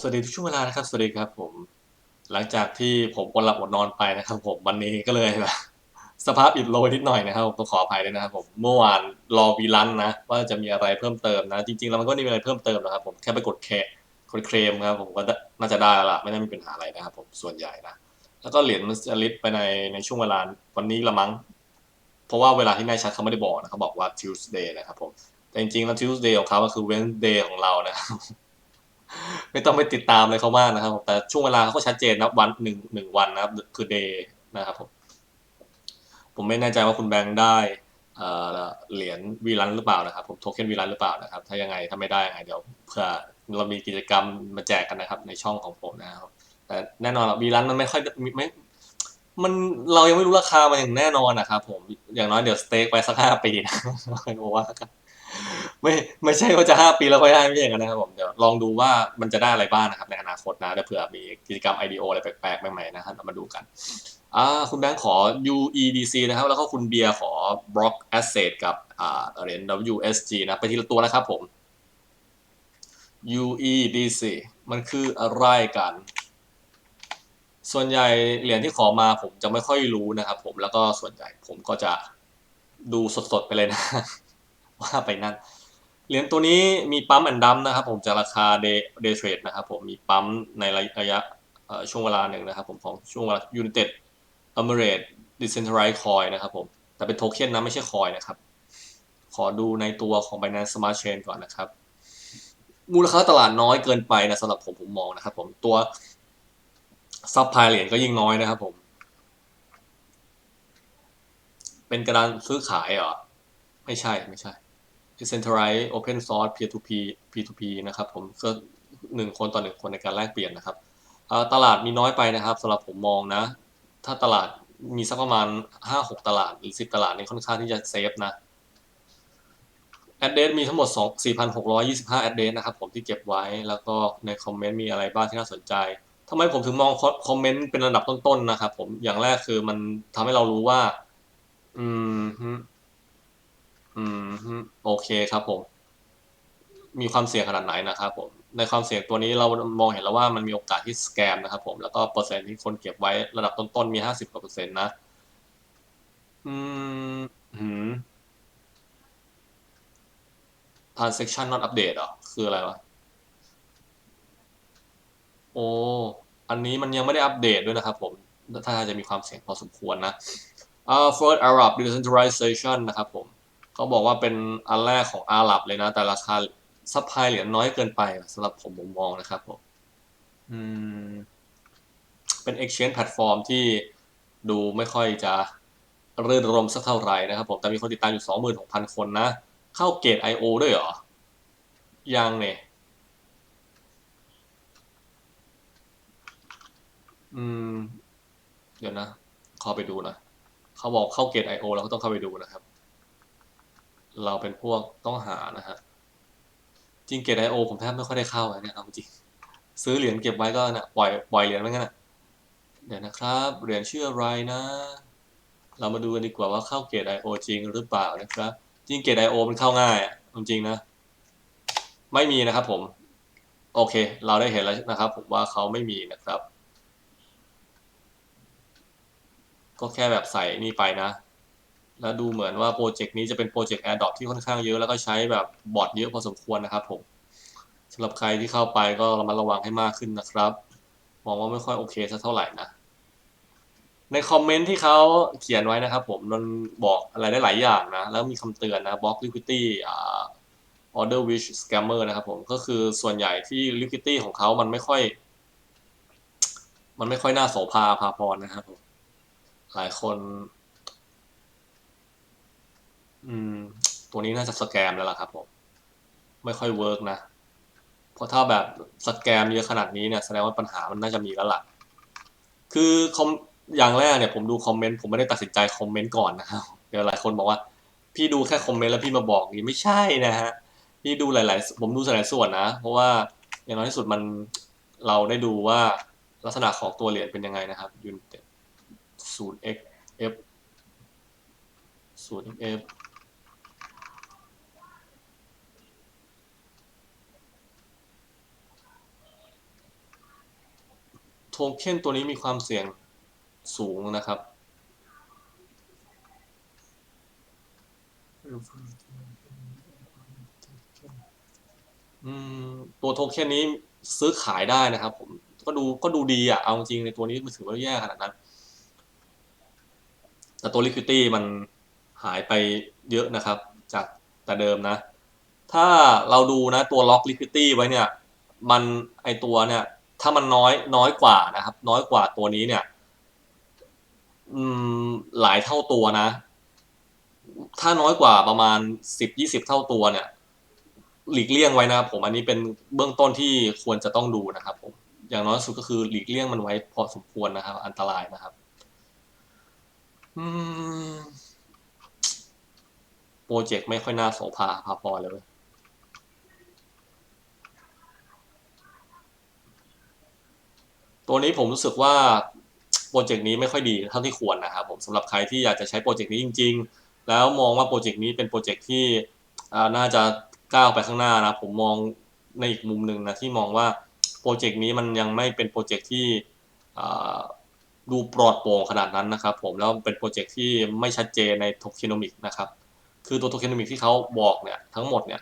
สวัสดีทุกช่วงเวลานะครับ สวัสดีครับผม หลังจากที่ผมอดหลับอดนอนไปนะครับผมวันนี้ก็เลยแบบสภาพอิดโรยนิดหน่อยนะครับผมต้องขออภัยด้วยนะครับผมเมื่อวานรอวีลันนะว่าจะมีอะไรเพิ่มเติมนะ จริงๆแล้วมันก็ไม่มีอะไรเพิ่มเติมนะครับผมแค่ไปกดเคกดเคลมครับผมก็น่าจะได้แล้วล่ะไม่น่ามีปัญหาอะไรนะครับผมส่วนใหญ่นะแล้วก็เหรียญมันจะลิสต์ไปในในช่วงเวลาวันนี้ละมั้งเพราะว่าเวลาที่นายชัดเขาไม่ได้บอกนะเขาบอกว่า Tuesday นะครับผมแต่จริงๆแล้ว Tuesday ของเขาก็คือ Wednesday ของเรานะครับ ไม่ต้องไปติดตามเลยเขามากนะครับผมแต่ช่วงเวลาเขาก็ชัดเจนนะวันหนึ่งหนึ่งวันนะครับ คือ day นะครับผมผมไม่แน่ใจว่าคุณแบงค์ได้เหรียญวีลันหรือเปล่านะครับ ผมโทเค็นวีลันหรือเปล่านะครับ ถ้ายังไงถ้าไม่ได้ยังไงเดี๋ยวเพื่อเรามีกิจกรรมมาแจกกันนะครับ ในช่องของผมนะครับแต่แน่นอนวีลันมันไม่ค่อยไม่มันเรายังไม่รู้ราคามันอย่างแน่นอนนะครับผมอย่างน้อยเดี๋ยวสเต็กไปสักห้าปีนะไม่ว่ากัน ไม่ไม่ใช่ว่าจะห้าปีแล้วค่อยได้ไม่ใช่อย่างนั้นนะครับผมเดี๋ยวลองดูว่ามันจะได้อะไรบ้างนะครับในอนาคตนะเดี๋ยวเผื่อมีกิจกรรม IDO อะไรแปลกๆใหม่ๆนะครับเรามาดูกันอ่าคุณแบงค์ขอ UEDC นะครับ แล้วก็คุณเบียร์ขอ Block Asset กับอ่าเหรียญ WSG นะไปทีละตัวนะครับผม UEDC มันคืออะไรกัน ส่วนใหญ่เหรียญที่ขอมาผมจะไม่ค่อยรู้นะครับผมแล้วก็ส่วนใหญ่ผมก็จะดูสดๆไปเลยนะ ว่าไปนั่น เหรียญตัวนี้มีปั๊มแอนดัมนะครับผมจะราคาเดย์เดย์เทรดนะครับผมมีปั๊มในระยะช่วงเวลาหนึ่งนะครับผมของช่วงเวลา United Emirates Decentralized Coin นะครับผมแต่เป็นโทเค็นนะไม่ใช่คอยนะครับ ขอดูในตัวของ Binance Smart Chain ก่อนนะครับ มูลค่าตลาดน้อยเกินไปนะสำหรับผมผมมองนะครับผมตัวซับพลายเหรียญก็ยิ่งน้อยนะครับผม เป็นกระดานซื้อขายเหรอ ไม่ใช่ไม่ใช่ decentralized open source peer to peer peer to peer นะครับผมก็หนึ่งคนต่อหนึ่งคนในการแลกเปลี่ยนนะครับตลาดมีน้อยไปนะครับสำหรับผมมองนะ ถ้าตลาดมีสักประมาณห้าหกตลาดหรือสิบตลาดนี่ค่อนข้างที่จะเซฟนะ address มีทั้งหมด2 4,625 address นะครับผมที่เก็บไว้แล้วก็ในคอมเมนต์มีอะไรบ้างที่น่าสนใจทำไมผมถึงมองคอมเมนต์เป็นระดับต้นๆนะครับผมอย่างแรกคือมันทำให้เรารู้ว่า อืม อืมโอเคครับผม มีความเสี่ยงขนาดไหนนะครับผม ในความเสี่ยงตัวนี้เรามองเห็นแล้วว่ามันมีโอกาสที่สแกมนะครับผม แล้วก็เปอร์เซ็นต์ที่คนเก็บไว้ระดับต้นๆมีห้าสิบกว่าเปอร์เซ็นต์นะ อืมหืม transaction not update เหรอ คืออะไรวะ โอ้ อันนี้มันยังไม่ได้อัปเดตด้วยนะครับผม ถ้าจะมีความเสี่ยงพอสมควรนะอ่า First Arab Decentralization นะครับผม เขาบอกว่าเป็นอันแรกของอาหรับเลยนะ แต่ราคาซัพพลายเหรียญน้อยเกินไปสำหรับผมผมมองนะครับผมอืม เป็น exchange platform ที่ดูไม่ค่อยจะรื่นรมสักเท่าไหร่นะครับผม แต่มีคนติดตามอยู่ 26,000 คนนะ เข้าเกต I.O. ด้วยเหรอ ยังเนี่ยอืม เดี๋ยวนะเข้าไปดูนะ เขาบอกเข้าเกต I.O. เราก็ต้องเข้าไปดูนะครับ เราเป็นพวกต้องหานะฮะจริงเกต I.O. ผมแทบไม่ค่อยได้เข้าเนี่ยเอาจริงซื้อเหรียญเก็บไว้ก็นะปล่อยปล่อยเหรียญไว้งั้นนะเดี๋ยวนะครับ เหรียญชื่ออะไรนะ เรามาดูกันดีกว่าว่าเข้าเกต I.O. จริงหรือเปล่านะครับ จริงเกต I.O. มันเข้าง่ายอะจริงนะ ไม่มีนะครับผม โอเค เราได้เห็นแล้วนะครับผมว่าเขาไม่มีนะครับ ก็แค่แบบใส่นี่ไปนะ แล้วดูเหมือนว่าโปรเจกต์นี้จะเป็นโปรเจกต์ AirDrop ที่ค่อนข้างเยอะแล้วก็ใช้แบบบอทเยอะพอสมควรนะครับผมสำหรับใครที่เข้าไปก็ระมัดระวังให้มากขึ้นนะครับมองว่าไม่ค่อยโอเคสักเท่าไหร่นะ ในคอมเมนต์ที่เขาเขียนไว้นะครับผมมันบอกอะไรได้หลายอย่างนะ แล้วมีคำเตือนนะ block liquidity อ่า order wish scammer นะครับผมก็คือส่วนใหญ่ที่ liquidity ของเขามันไม่ค่อย มันไม่ค่อยน่าโสภาพาพรนะครับผมหลายคน อืม ตัวนี้น่าจะสแกมแล้วล่ะครับผม ไม่ค่อยเวิร์กนะ เพราะถ้าแบบสแกมเยอะขนาดนี้เนี่ยแสดงว่าปัญหามันน่าจะมีแล้วล่ะ คือคอมอย่างแรกเนี่ยผมดูคอมเมนต์ผมไม่ได้ตัดสินใจคอมเมนต์ก่อนนะครับเดี๋ยวหลายคนบอกว่า พี่ดูแค่คอมเมนต์แล้วพี่มาบอกนี่ไม่ใช่นะฮะพี่ดูหลาย ๆ ผมดูหลายส่วนนะ เพราะว่าอย่างน้อยที่สุดมันเราได้ดูว่าลักษณะของตัวเหรียญเป็นยังไงนะครับ United 0 x f 0 f เค็นตัวนี้มีความเสี่ยงสูงนะครับ ตัวโทเค็นนี้ซื้อขายได้นะครับ ผมก็ดูก็ดูดีอะ เอาจริงในตัวนี้มันถือว่าแย่ขนาดนั้น แต่ตัว liquidity มันหายไปเยอะนะครับ จากแต่เดิมนะ ถ้าเราดูนะตัวล็อก liquidity ไว้เนี่ย มันไอตัวเนี่ย ถ้ามันน้อยน้อยกว่านะครับ น้อยกว่าตัวนี้เนี่ย อืมหลายเท่าตัวนะ ถ้าน้อยกว่าประมาณสิบยี่สิบเท่าตัวเนี่ย หลีกเลี่ยงไว้นะครับผมอันนี้เป็นเบื้องต้นที่ควรจะต้องดูนะครับ ผม อย่างน้อยสุดก็คือหลีกเลี่ยงมันไว้พอสมควรนะครับ อันตรายนะครับ อืมโปรเจกต์ไม่ค่อยน่าโสภาพาพอเลยเว้ย ตัวนี้ผมรู้สึกว่าโปรเจกต์นี้ไม่ค่อยดีเท่าที่ควรนะครับผมสำหรับใครที่อยากจะใช้โปรเจกต์นี้จริง ๆ แล้วมองว่าโปรเจกต์นี้เป็นโปรเจกต์ที่น่าจะก้าวไปข้างหน้านะผมมองในอีกมุมหนึ่งนะที่มองว่าโปรเจกต์นี้มันยังไม่เป็นโปรเจกต์ที่ดูปลอดโปร่งขนาดนั้นนะครับ ผมแล้วเป็นโปรเจกต์ที่ไม่ชัดเจนในโทเคนมิกนะครับคือตัวโทเคนมิกที่เขาบอกเนี่ยทั้งหมดเนี่ย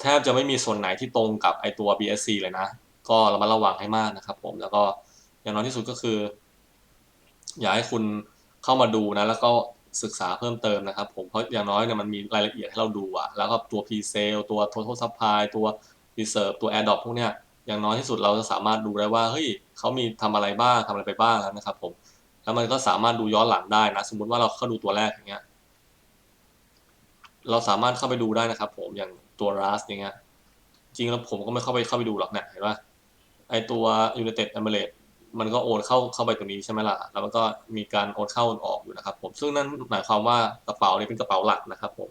แทบจะไม่มีส่วนไหนที่ตรงกับไอตัว BSC เลยนะ ก็ระมัดระวังให้มากนะครับผมแล้วก็ อย่างน้อยที่สุดก็คือ อยากให้คุณเข้ามาดูนะ แล้วก็ศึกษาเพิ่มเติมนะครับ ผมเพราะอย่างน้อยเนี่ยมันมีรายละเอียดให้เราดูอะแล้วก็ตัว P-sale ตัว total supply ตัว reserve ตัว air drop พวกเนี้ยอย่างน้อยที่สุดเราจะสามารถดูได้ว่าเฮ้ยเขามีทำอะไรบ้างทำอะไรไปบ้างนะครับ ผมแล้วมันก็สามารถดูย้อนหลังได้นะ สมมุติว่าเราเข้าดูตัวแรกอย่างเงี้ย เราสามารถเข้าไปดูได้นะครับ ผมอย่างตัว RAS อย่างเงี้ยจริงแล้วผมก็ไม่เข้าไปเข้าไปดูหรอกเนี่ยเห็นป่ะไอตัว United Emirates มันก็โอนเข้าเข้าไปตรงนี้ใช่ไหมล่ะ แล้วมันก็มีการโอนเข้าโอนออกอยู่นะครับ ผม ซึ่งนั่นหมายความว่ากระเป๋านี้เป็นกระเป๋าหลักนะครับผม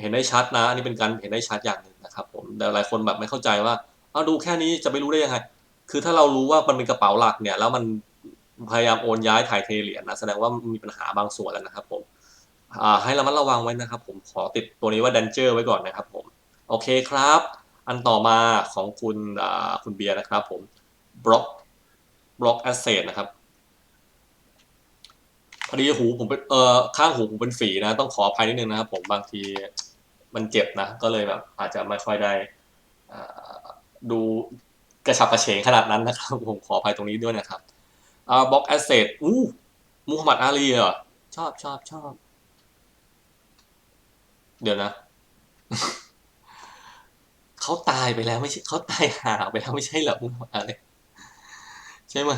เห็นได้ชัดนะ อันนี้เป็นการเห็นได้ชัดอย่างหนึ่งนะครับผม แต่หลายคนแบบไม่เข้าใจว่า เอาดูแค่นี้จะไปรู้ได้ยังไง คือถ้าเรารู้ว่ามันเป็นกระเป๋าหลักเนี่ย แล้วมันพยายามโอนย้ายถ่ายเทเหรียญนะ แสดงว่ามีปัญหาบางส่วนแล้วนะครับผมให้ระมัดระวังไว้นะครับ ผม ขอติดตัวนี้ว่าดันเจอร์ไว้ก่อนนะครับ ผม โอเคครับ อันต่อมาของคุณคุณเบียร์นะครับ ผมบล็อก บล็อกแอสเซทนะครับพอดีหูผมเป็นเอ่อข้างหูผมเป็นฝีนะ ต้องขออภัยนิดนึงนะครับผมบางทีมันเจ็บนะ ก็เลยแบบ อาจจะไม่ค่อยได้ดูกระฉับกระเฉงขนาดนั้นนะครับ ผมขออภัยตรงนี้ด้วยนะครับอ่าบล็อกแอสเซทอู้มูฮัมหมัดอาลีเหรอชอบชอบชอบ เดี๋ยวนะ เขาตายไปแล้วไม่ใช่เขาตายห่าไปแล้วไม่ใช่เหรอมูฮัมหมัดอาลี ใช่ไหม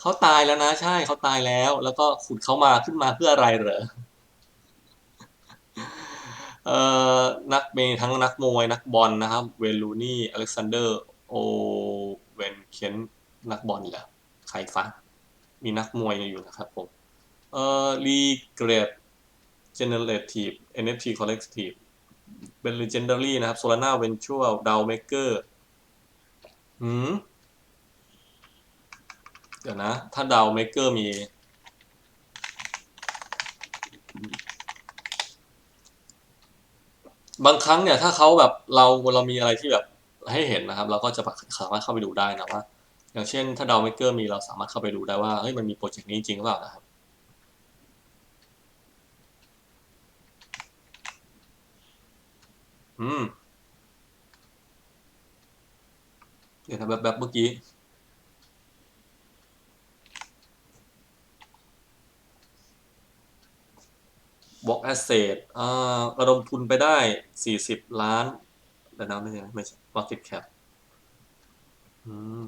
เขาตายแล้วนะ ใช่เขาตายแล้ว แล้วก็ขุดเขามาขึ้นมาเพื่ออะไรเหรอเอ่อนักเมีทั้งนักมวยนักบอลนะครับ เวลูนี่อเล็กซานเดอร์โอเวนเคนนักบอลเหรอใครฟ้ามีนักมวยอยู่นะครับผมเอ่อรีเกรดเจเนเรทีฟ NFT collective เป็น legendary นะครับ Solana Venture DAO Maker หืม เดี๋ยวนะ ถ้าดาวเมเกอร์มี บางครั้งเนี่ย ถ้าเขาแบบเราเรามีอะไรที่แบบให้เห็นนะครับ เราก็จะสามารถเข้าไปดูได้นะว่า อย่างเช่น ถ้าดาวเมเกอร์มีเราสามารถเข้าไปดูได้ว่าเฮ้ยมันมีโปรเจกต์นี้จริงหรือเปล่านะครับอืมเดี๋ยวนะแบบแบบเมื่อกี้ บล็อกแอสเซทอ่าระดมทุนไปได้สี่สิบล้านแต่นะไม่ใช่ไม่ใช่ market cap อืม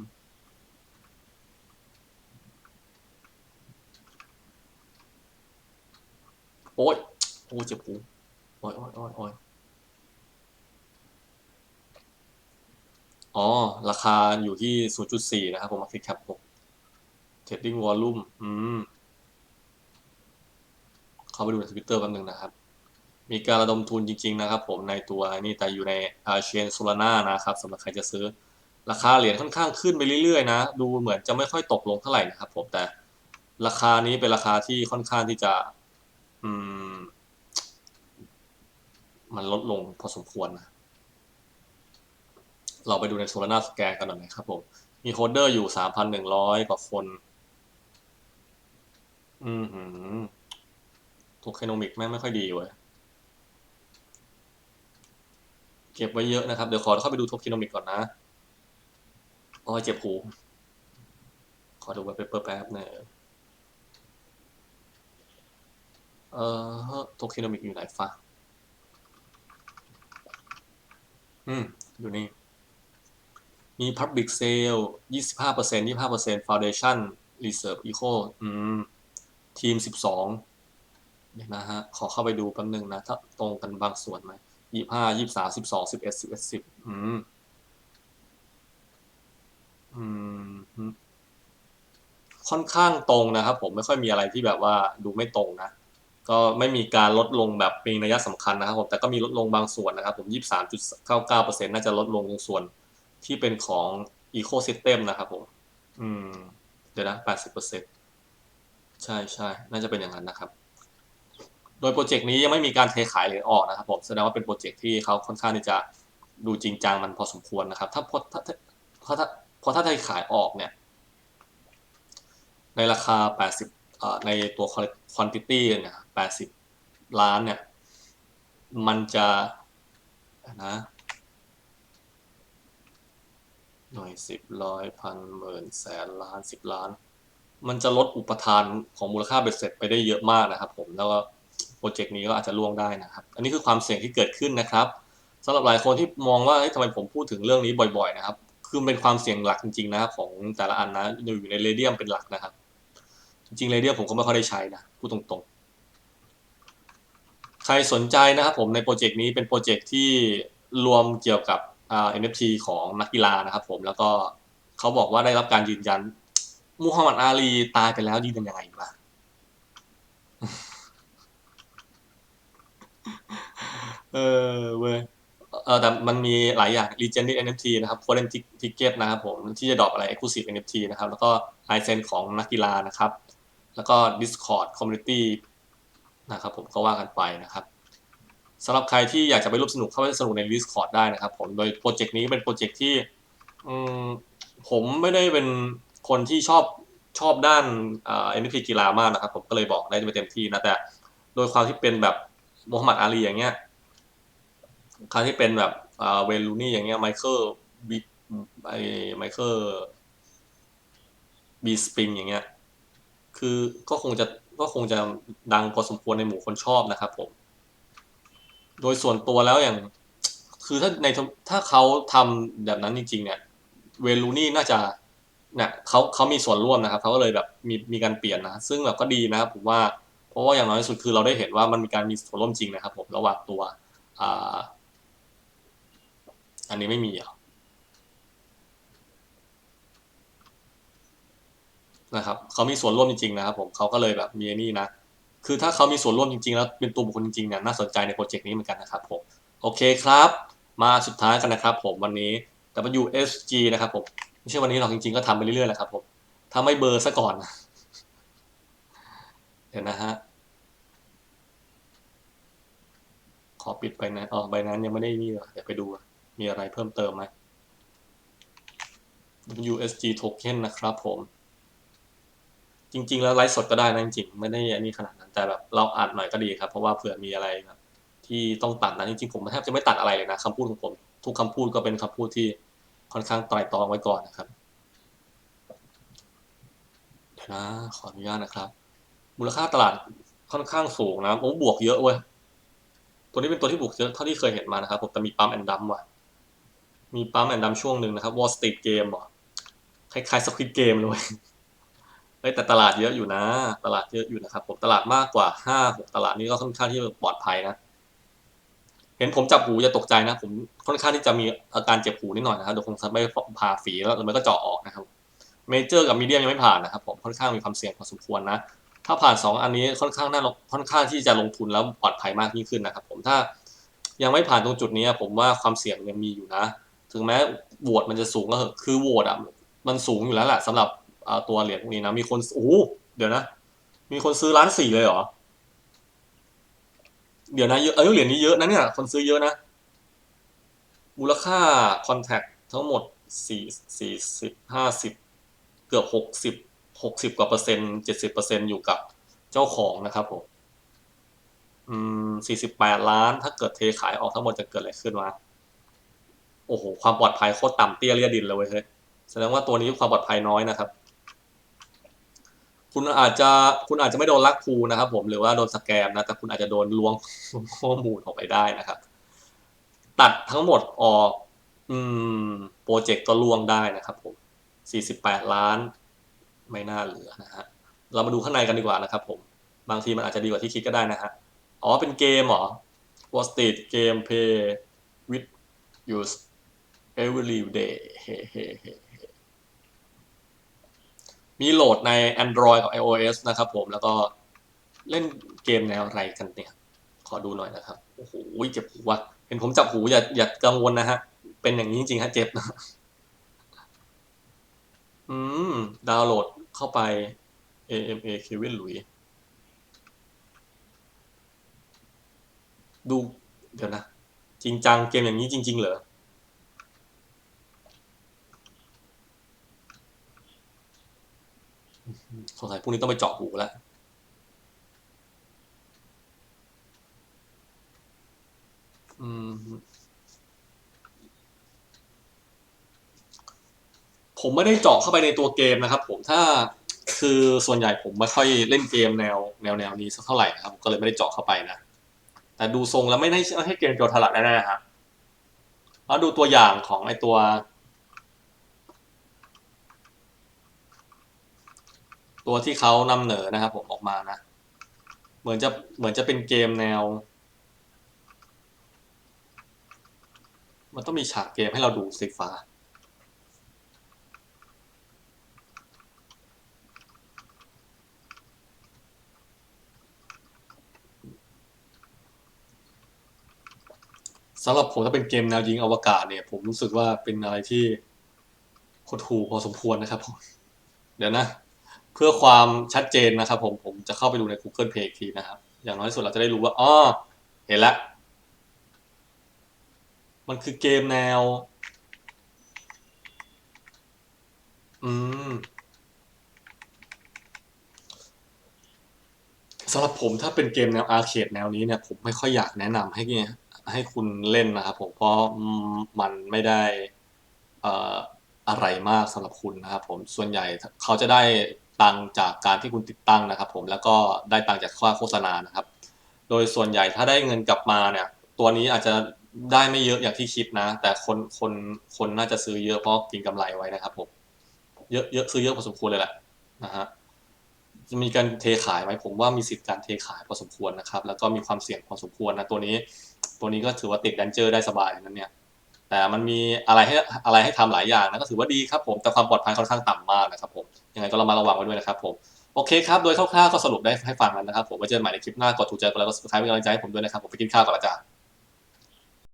โอ้ยโอ้เจ็บหูโอ้ยโอ้ยโอ้ยโอ้ยอ๋อ ราคาอยู่ที่ 0.4 นะครับผม market cap 6 trading volume อืมาไปดูในทวิตเตอร์แป๊บนึงนะครับ มีการระดมทุนจริง ๆ นะครับ ผมในตัวนี่แต่อยู่ในอาเชนโซลาร่านะครับสำหรับใครจะซื้อ ราคาเหรียญค่อนข้างขึ้นไปเรื่อยๆนะ ดูเหมือนจะไม่ค่อยตกลงเท่าไหร่นะครับ ผมแต่ราคานี้เป็นราคาที่ค่อนข้างที่จะ อืม มันลดลงพอสมควรนะ เราไปดูในโซลาร่าสแกนกันหน่อยนะครับผม มีโฮลเดอร์อยู่สามพันหนึ่งร้อยกว่าคน อืมหืม โทเคโนมิกแม่งไม่ค่อยดีเว้ยเก็บไว้เยอะนะครับ เดี๋ยวขอเข้าไปดูโทเคโนมิกก่อนนะโอ้ยเจ็บหู ขอดูเปเปอร์แป๊บหนึงเอ่อโทเคโนมิกอยู่ไหนฟะอืม อยู่นี่ มี Public Sale 25% 25% Foundation Reserve Eco อืม ทีม 12 เดี๋ยวนะฮะขอเข้าไปดูแป๊บนึงนะ ถ้าตรงกันบางส่วนไหม25 23 12 11 11 10อืมอืมค่อนข้างตรงนะครับ ผมไม่ค่อยมีอะไรที่แบบว่าดูไม่ตรงนะ ก็ไม่มีการลดลงแบบมีนัยสำคัญนะครับผมแต่ก็มีลดลงบางส่วนนะครับ ผมยี่สามจุดเก้าเก้าเปอร์เซ็นน่าจะลดลงตรงส่วนที่เป็นของอีโค y ิสเต็มนะครับผม อืม เดี๋ยวนะแปดสิบเปอร์เซ็นใช่ใช่ น่าจะเป็นอย่างนั้นนะครับ โดยโปรเจกต์นี้ยังไม่มีการเทขายหรือออกนะครับผมแสดงว่าเป็นโปรเจกต์ที่เขาค่อนข้างที่จะดูจริงจังมันพอสมควรนะครับ ถ้าพอถ้าพราะถ้าเพราะถ้าเทขายออกเนี่ย ในราคา 80ในตัว quantity เนี่ย80 ล้านเนี่ย มันจะนะหน่วยสิบร้อยพันหมื่นแสนล้านสิบล้าน มันจะลดอุปทานของมูลค่าเบ็ดเสร็จไปได้เยอะมากนะครับผมแล้วก็ โปรเจกต์นี้ก็อาจจะล่วงได้นะครับ อันนี้คือความเสี่ยงที่เกิดขึ้นนะครับสำหรับหลายคนที่มองว่าทำไมผมพูดถึงเรื่องนี้บ่อยๆนะครับ คือเป็นความเสี่ยงหลักจริงๆนะครับของแต่ละอันนะอยู่ในเรเดียมเป็นหลักนะครับ จริงๆเรเดียมผมก็ไม่ค่อยได้ใช้นะพูดตรงๆ ใครสนใจนะครับผมในโปรเจกต์นี้เป็นโปรเจกต์ที่รวมเกี่ยวกับอ่า NFT ของนักกีฬานะครับผมแล้วก็เขาบอกว่าได้รับการยืนยันมูฮัมหมัดอาลีตายไปแล้วยืนยันยังไงวะ เออเว้ยเออแต่มันมีหลายอย่าง Legendary NFT นะครับ Foreign Ticket นะครับผมที่จะดรอปอะไร Exclusive NFT นะครับ แล้วก็ License ของนักกีฬานะครับ แล้วก็ Discord Community นะครับผมก็ว่ากันไปนะครับสำหรับใครที่อยากจะไปร่วมสนุกเข้าไปสนุกใน Discord ได้นะครับผมโดยโปรเจกต์นี้เป็นโปรเจกต์ที่ผมไม่ได้เป็นคนที่ชอบชอบด้านเอ่า NFT กีฬามากนะครับ ผมก็เลยบอกได้ไม่เต็มที่นะแต่ โดยความที่เป็นแบบโมฮัมหมัดอาลีอย่างเงี้ย ครที่เป็นแบบเวลูนี่อย่างเงี้ยไมเคิลบีไอไมเคิลบีสปริงอย่างเงี้ย คือก็คงจะก็คงจะดังพอสมควรในหมู่คนชอบนะครับผม โดยส่วนตัวแล้วอย่าง คือถ้าในถ้าเขาทำแบบนั้นจริง ๆ เนี่ย เวลูนี่น่าจะเนี่ยเขาเขามีส่วนร่วมนะครับเขาก็เลยแบบมีมีการเปลี่ยนนะ ซึ่งแบบก็ดีนะครับผมว่าเพราะว่าอย่างน้อยที่สุดคือเราได้เห็นว่ามันมีการมีส่วนร่วมจริงนะครับ ผมระหว่างตัวอ่า อันนี้ไม่มีเหรอนะครับเขามีส่วนร่วมจริงๆนะครับผมเขาก็เลยแบบมีนี่นะคือถ้าเขามีส่วนร่วมจริงๆ แล้วเป็นตัวบุคคลจริงๆเนี่ยน่าสนใจในโปรเจกต์นี้เหมือนกันนะครับผมโอเคครับ มาสุดท้ายกันนะครับ ผมวันนี้ WSG นะครับผมไม่ใช่วันนี้หรอกจริงๆก็ทำไปเรื่อยๆแหละครับผมถ้าไม่เบอร์ซะก่อน เดี๋ยวนะฮะขอปิดไปนะอ๋อใบนั้นยังไม่ได้นี่เลยเดี๋ยวไปดู มีอะไรเพิ่มเติมไหม USG token นะครับผม จริง ๆ แล้วไลฟ์สดก็ได้นะจริงๆไม่ได้อันนี้ขนาดนั้น แต่แบบเราอัดหน่อยก็ดีครับ เพราะว่าเผื่อมีอะไรแบบที่ต้องตัดนะจริงๆผมแทบจะไม่ตัดอะไรเลยนะคำพูดของผม ทุกคำพูดก็เป็นคำพูดที่ค่อนข้างไตร่ตรองไว้ก่อนนะครับเดี๋ยวนะขออนุญาตนะครับ มูลค่าตลาดค่อนข้างสูงนะโอ้บวกเยอะเว้ยตัวนี้เป็นตัวที่บวกเยอะเท่าที่เคยเห็นมานะครับผมแต่มีปั๊มแอนดัมว่ะ มีปั๊มแอนดัมช่วงหนึ่งนะครับ Wall Street Game ว่ะคล้ายๆ Squid Game เลยเฮ้ยแต่ตลาดเยอะอยู่นะ ตลาดเยอะอยู่นะครับผมตลาดมากกว่าห้าหกตลาดนี้ก็ค่อนข้างที่ปลอดภัยนะ เห็นผมจับหูจะตกใจนะ ผมค่อนข้างที่จะมีอาการเจ็บหูนิดหน่อยนะครับเดี๋ยวคงจะไม่ผ่าฝีแล้วมันก็เจาะออกนะครับเมเจอร์กับมีเดียมยังไม่ผ่านนะครับผมค่อนข้างมีความเสี่ยงพอสมควรนะถ้าผ่านสองอันนี้ค่อนข้างน่าค่อนข้างที่จะลงทุนแล้วปลอดภัยมากยิ่งขึ้นนะครับ ผมถ้ายังไม่ผ่านตรงจุดนี้ผมว่าความเสี่ยงยังมีอยู่นะ ถึงแม้โหวตมันจะสูงก็เถอะคือโหวตอะมันสูงอยู่แล้วแหละสำหรับตัวเหรียญพวกนี้นะ มีคนโอ้เดี๋ยวนะ มีคนซื้อล้านสี่เลยเหรอ เดี๋ยวนะเยอะเออเหรียญนี้เยอะนะเนี่ยคนซื้อเยอะนะ มูลค่าคอนแทคทั้งหมดสี่สี่สิบห้าสิบเกือบหกสิบหกสิบกว่าเปอร์เซ็นต์เจ็ดสิบเปอร์เซ็นต์อยู่กับเจ้าของนะครับผมอืมสี่สิบแปดล้านถ้าเกิดเทขายออกทั้งหมดจะเกิดอะไรขึ้นวะ อ้โห ความปลอดภัยโคตรต่ำเตี้ยเลียดินเลยเว้ยเฮ้ยแสดงว่าตัวนี้ความปลอดภัยน้อยนะครับ คุณอาจจะคุณอาจจะไม่โดนลักพูนะครับ ผมหรือว่าโดนสแกมนะ แต่คุณอาจจะโดนล้วงข้อมูลออกไปได้นะครับ ตัดทั้งหมดออก อืม โปรเจกต์ก็ล่วงได้นะครับ ผม 48 ล้าน ไม่น่าเหลือนะฮะ เรามาดูข้างในกันดีกว่านะครับ ผม บางทีมันอาจจะดีกว่าที่คิดก็ได้นะฮะ อ๋อ เป็นเกมเหรอ Wall Street Game Play with use เฮ้มีโหลดใน Android กับ iOS นะครับผมแล้วก็เล่นเกมแนวอะไรกันเนี่ย ขอดูหน่อยนะครับ โอ้โหเจ็บหูว่ะเห็นผมจับหูอย่าอย่ากังวลนะฮะ เป็นอย่างนี้จริงๆฮะเจ็บนะอืม ดาวน์โหลดเข้าไป AMA Kevin หลุย ดู เดี๋ยวนะ จริงจังเกมอย่างนี้จริง ๆ เหรอ สงสัยพรุ่งนี้ต้องไปเจาะหูแล้วอืม ผมไม่ได้เจาะเข้าไปในตัวเกมนะครับ ผมถ้าคือส่วนใหญ่ผมไม่ค่อยเล่นเกมแนวแนวแนวนี้สักเท่าไหร่นะครับ ก็เลยไม่ได้เจาะเข้าไปนะ แต่ดูทรงแล้วไม่ได้ไม่ให้เกมโจรถลัดแน่ๆครับแล้วดูตัวอย่างของไอตัว ตัวที่เขานำเหนอนะครับ ผมออกมานะ เหมือนจะเหมือนจะเป็นเกมแนว มันต้องมีฉากเกมให้เราดูสิฟ้าสำหรับผมถ้าเป็นเกมแนวยิงอวกาศเนี่ย ผมรู้สึกว่าเป็นอะไรที่โคตรถูกพอสมควรนะครับผมเดี๋ยวนะ เพื่อความชัดเจนนะครับผมผมจะเข้าไปดูใน Google Play อีกทีนะครับ อย่างน้อยที่สุดเราจะได้รู้ว่าอ๋อเห็นแล้วมันคือเกมแนว อืมสำหรับผมถ้าเป็นเกมแนวอาร์เคดแนวนี้เนี่ย ผมไม่ค่อยอยากแนะนำให้ให้คุณเล่นนะครับผมเพราะมันไม่ได้อะไรมากสำหรับคุณนะครับผมส่วนใหญ่เขาจะได้ตังจากการที่คุณติดตั้งนะครับ ผมแล้วก็ได้ตังจากค่าโฆษณานะครับ โดยส่วนใหญ่ถ้าได้เงินกลับมาเนี่ย ตัวนี้อาจจะได้ไม่เยอะอย่างที่คิดนะ แต่คนคนคนน่าจะซื้อเยอะเพราะกินกำไรไว้นะครับผมเยอะเยอะซื้อเยอะพอสมควรเลยแหละนะฮะจะมีการเทขายไหมผมว่ามีสิทธิ์การเทขายพอสมควรนะครับ แล้วก็มีความเสี่ยงพอสมควรนะตัวนี้ ตัวนี้ก็ถือว่าติดดันเจอร์ได้สบายนั้นเนี่ย แต่มันมีอะไรให้อะไรให้ทำหลายอย่างนะก็ถือว่าดีครับผมแต่ความปลอดภัยค่อนข้างต่ำมากนะครับผมยังไงก็เรามาระวังไว้ด้วยนะครับผมโอเคครับโดยคร่าวๆก็สรุปได้ให้ฟังแล้วนะครับผมไว้เจอกันใหม่ในคลิปหน้ากดถูกใจกดไลค์กดซับสไครป์เป็นกำลังใจให้ผมด้วยนะครับผมไปกินข้าวก่อนละจ้า